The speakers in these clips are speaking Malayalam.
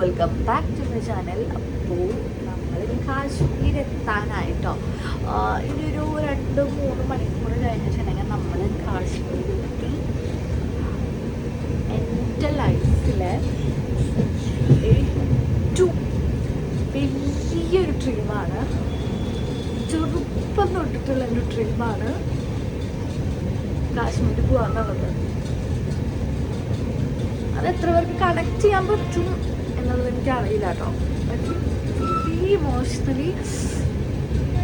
Welcome back to my channel അപ്പോൾ നമ്മൾ കാശ്മീർ എത്താനായിട്ടോ ഒരു രണ്ട് മൂന്ന് മണിക്കൂർ കഴിഞ്ഞിട്ടുണ്ടെങ്കിൽ നമ്മൾ കാശ്മീരിലെത്തി. എന്റെ ലൈഫിലെ ഏറ്റവും വലിയൊരു ഡ്രീമാണ്. ചെറുപ്പം തൊട്ടിട്ടുള്ള ഒരു ഡ്രീമാണ് കാശ്മീർ പോകാന്നുള്ളത്. അത് എത്ര പേർക്ക് കണക്ട് ചെയ്യാൻ പറ്റും? എന്നുള്ളത് എനിക്ക് അറിയില്ല കേട്ടോ വെരി ഇമോഷണലി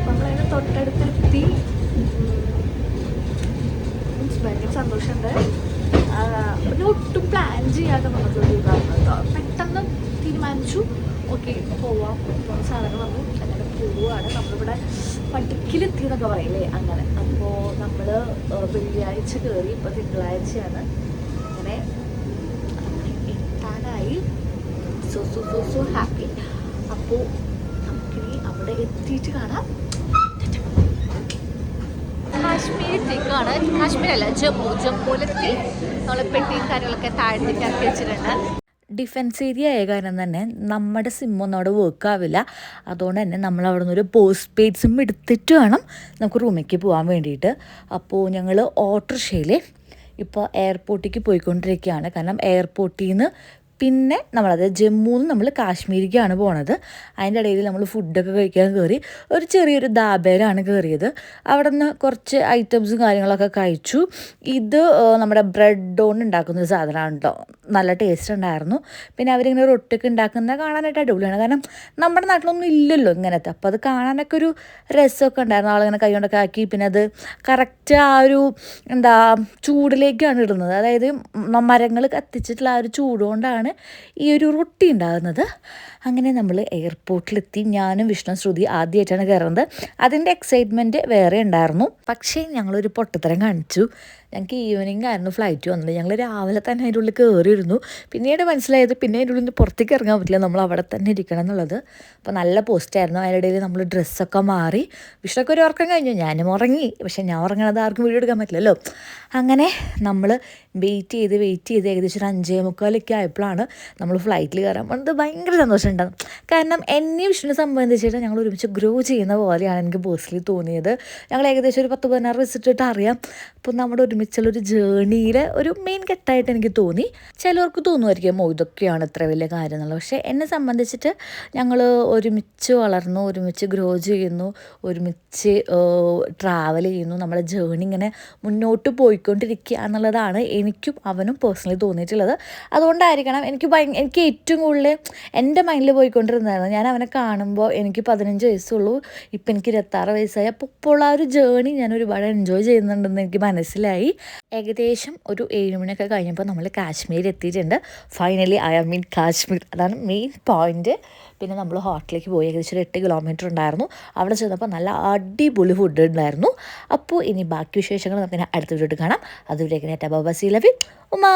നമ്മളതിന് തൊട്ടടുത്തെത്തി മീൻസ് ഭയങ്കര സന്തോഷമുണ്ട്. പിന്നെ ഒട്ടും പ്ലാൻ ചെയ്യാതെ നമുക്കൊരു ഇതാണ് കേട്ടോ. പെട്ടെന്ന് തീരുമാനിച്ചു. ഓക്കെ പോവാം. അപ്പോൾ സാധനം വന്നു. അങ്ങനെ പോവുകയാണ്. നമ്മളിവിടെ പട്ടിക്കിലെത്തിയെന്നൊക്കെ പറയില്ലേ? അങ്ങനെ. അപ്പോൾ നമ്മൾ വെള്ളിയാഴ്ച കയറി ഇപ്പോൾ തിങ്കളാഴ്ചയാണ്. അങ്ങനെ so so so so happy അപ്പോൾ നമുക്കിനി അവിടെ എത്തിയിട്ട് കാണാം. കാശ്മീരിലേക്കാണ് കാശ്മീരല്ല ജമ്മു. ജമ്മുവിലെത്തി. നമ്മൾ പെട്ടിയും കാര്യങ്ങളൊക്കെ താഴത്തേക്ക് ഇറക്കി വെച്ചിട്ടുണ്ട്. ഡിഫൻസ് ഏരിയ ആയ കാരണം തന്നെ നമ്മുടെ സിമ്മൊന്നും അവിടെ വർക്ക് ആവില്ല. അതുകൊണ്ട് തന്നെ നമ്മൾ അവിടെ നിന്ന് ഒരു പോസ്റ്റ് പെയ്ഡ് സിം എടുത്തിട്ട് വേണം നമുക്ക് റൂമിലേക്ക് പോകാൻ വേണ്ടിയിട്ട്. അപ്പോൾ ഞങ്ങൾ ഓട്ടോറിക്ഷയിൽ ഇപ്പോൾ എയർപോർട്ടിലേക്ക് പോയിക്കൊണ്ടിരിക്കുകയാണ്. കാരണം എയർപോർട്ടിൽ നിന്ന് പിന്നെ നമ്മളത് ജമ്മുന്ന് നമ്മൾ കാശ്മീരിക്കാണ് പോണത്. അതിന്റെ ഇടയിൽ നമ്മൾ ഫുഡൊക്കെ കഴിക്കാൻ കയറി ഒരു ചെറിയൊരു ദാബേലാണ് കയറിയത് അവിടെ നിന്ന് കുറച്ച് ഐറ്റംസും കാര്യങ്ങളൊക്കെ കഴിച്ചു. ഇത് നമ്മുടെ ബ്രെഡ് കൊണ്ട് ഉണ്ടാക്കുന്ന ഒരു സാധനമാണ് കേട്ടോ നല്ല ടേസ്റ്റ് ഉണ്ടായിരുന്നു പിന്നെ അവരിങ്ങനെ റൊട്ടിയൊക്കെ ഉണ്ടാക്കുന്നത് കാണാനായിട്ട് അടിപൊളിയാണ്. കാരണം നമ്മുടെ നാട്ടിലൊന്നും ഇല്ലല്ലോ ഇങ്ങനത്തെ. അപ്പോൾ അത് കാണാനൊക്കെ ഒരു രസമൊക്കെ ഉണ്ടായിരുന്നു ആളിങ്ങനെ കൈ കൊണ്ടൊക്കെ ആക്കി. പിന്നെ അത് കറക്റ്റ് ആ ഒരു എന്താ ചൂടിലേക്കാണ് ഇടുന്നത്. അതായത് മരങ്ങൾ കത്തിച്ചിട്ടുള്ള ആ ഒരു ചൂട് കൊണ്ടാണ് ഈ ഒരു റൊട്ടി ഉണ്ടാകുന്നത്. അങ്ങനെ നമ്മൾ എയർപോർട്ടിലെത്തി ഞാനും വിഷ്ണു ശ്രുതി ആദ്യമായിട്ടാണ് കയറുന്നത്. അതിന്റെ എക്സൈറ്റ്മെന്റ് വേറെ ഉണ്ടായിരുന്നു. പക്ഷേ ഞങ്ങളൊരു പൊട്ടത്തരം കാണിച്ചു. ഞങ്ങൾക്ക് ഈവനിങ് ആയിരുന്നു ഫ്ലൈറ്റ് വന്നത്. ഞങ്ങൾ രാവിലെ തന്നെ അതിന്റെ ഉള്ളിൽ കയറിയിരുന്നു പിന്നീട് മനസ്സിലായത് പിന്നെ അതിന്റെ ഉള്ളിൽ പുറത്തേക്ക് ഇറങ്ങാൻ പറ്റില്ല. നമ്മൾ അവിടെ തന്നെ ഇരിക്കണം എന്നുള്ളത്. അപ്പോൾ നല്ല പോസ്റ്റായിരുന്നു അതിനിടയിൽ നമ്മൾ ഡ്രസ്സൊക്കെ മാറി. വിഷ്ണുക്ക് ഒരു ഉറക്കം കഴിഞ്ഞു. ഞാനും ഉറങ്ങി. പക്ഷേ ഞാൻ ഉറങ്ങണത് ആർക്കും വീഡിയോ എടുക്കാൻ പറ്റില്ലല്ലോ. അങ്ങനെ നമ്മൾ വെയിറ്റ് ചെയ്ത് വെയിറ്റ് ചെയ്ത് ഏകദേശം ഒരു അഞ്ചേ മുക്കാലൊക്കെ ആയപ്പോഴാണ് നമ്മൾ ഫ്ലൈറ്റിൽ കയറാൻ പോകുന്നത് ഭയങ്കര സന്തോഷമുണ്ടാകും കാരണം എന്നെ വിഷ്ണുവിനെ സംബന്ധിച്ചിട്ട് ഞങ്ങൾ ഒരുമിച്ച് ഗ്രോ ചെയ്യുന്ന പോലെയാണ് എനിക്ക് പേഴ്സണലി തോന്നിയത്. ഞങ്ങൾ ഏകദേശം ഒരു പത്ത് പതിനാറ് വിസിറ്റിട്ട് അറിയാം. അപ്പോൾ നമ്മുടെ ഒരുമിച്ചുള്ള ഒരു ജേണിയിലെ ഒരു മെയിൻ ഘട്ടമായിട്ട് എനിക്ക് തോന്നി. ചിലവർക്ക് തോന്നുമായിരിക്കും ഓ ഇതൊക്കെയാണ് ഇത്ര വലിയ കാര്യം എന്നുള്ളത് പക്ഷേ എന്നെ സംബന്ധിച്ചിട്ട് ഞങ്ങൾ ഒരുമിച്ച് വളർന്നു ഒരുമിച്ച് ഗ്രോ ചെയ്യുന്നു ഒരുമിച്ച് ട്രാവൽ ചെയ്യുന്നു. നമ്മുടെ ജേണി ഇങ്ങനെ മുന്നോട്ട് പോയിക്കൊണ്ടിരിക്കുക എന്നുള്ളതാണ് എനിക്കും അവനും പേഴ്സണലി തോന്നിയിട്ടുള്ളത്. അതുകൊണ്ടായിരിക്കണം എനിക്ക് എനിക്ക് ഏറ്റവും കൂടുതൽ എന്റെ മൈൻഡിൽ പോയിക്കൊണ്ടിരുന്നതാണ് ഞാൻ അവനെ കാണുമ്പോൾ എനിക്ക് പതിനഞ്ച് വയസ്സുള്ളൂ. ഇപ്പം എനിക്ക് ഇരുപത്താറ് വയസ്സായി. അപ്പോൾ ഇപ്പോൾ ആ ഒരു ജേണി ഞാൻ ഒരുപാട് എൻജോയ് ചെയ്യുന്നുണ്ടെന്ന് എനിക്ക് മനസ്സിലായി. ഏകദേശം ഒരു ഏഴ് മണിയൊക്കെ കഴിഞ്ഞപ്പോൾ നമ്മൾ കാശ്മീരിൽ എത്തിയിട്ടുണ്ട് finally I am mean Kashmir അതാണ് മെയിൻ പോയിന്റ് പിന്നെ നമ്മൾ ഹോട്ടലിലേക്ക് പോയി. ഏകദേശം ഒരു എട്ട് കിലോമീറ്റർ ഉണ്ടായിരുന്നു. അവിടെ ചെന്നപ്പോൾ നല്ല അടിപൊളി ഫുഡ് ഉണ്ടായിരുന്നു. അപ്പോൾ ഇനി ബാക്കി വിശേഷങ്ങൾ നമുക്ക് അടുത്ത വീഡിയോ കാണാം. അതുവരേക്കും ഏറ്റവും സി ലവി ഉമാ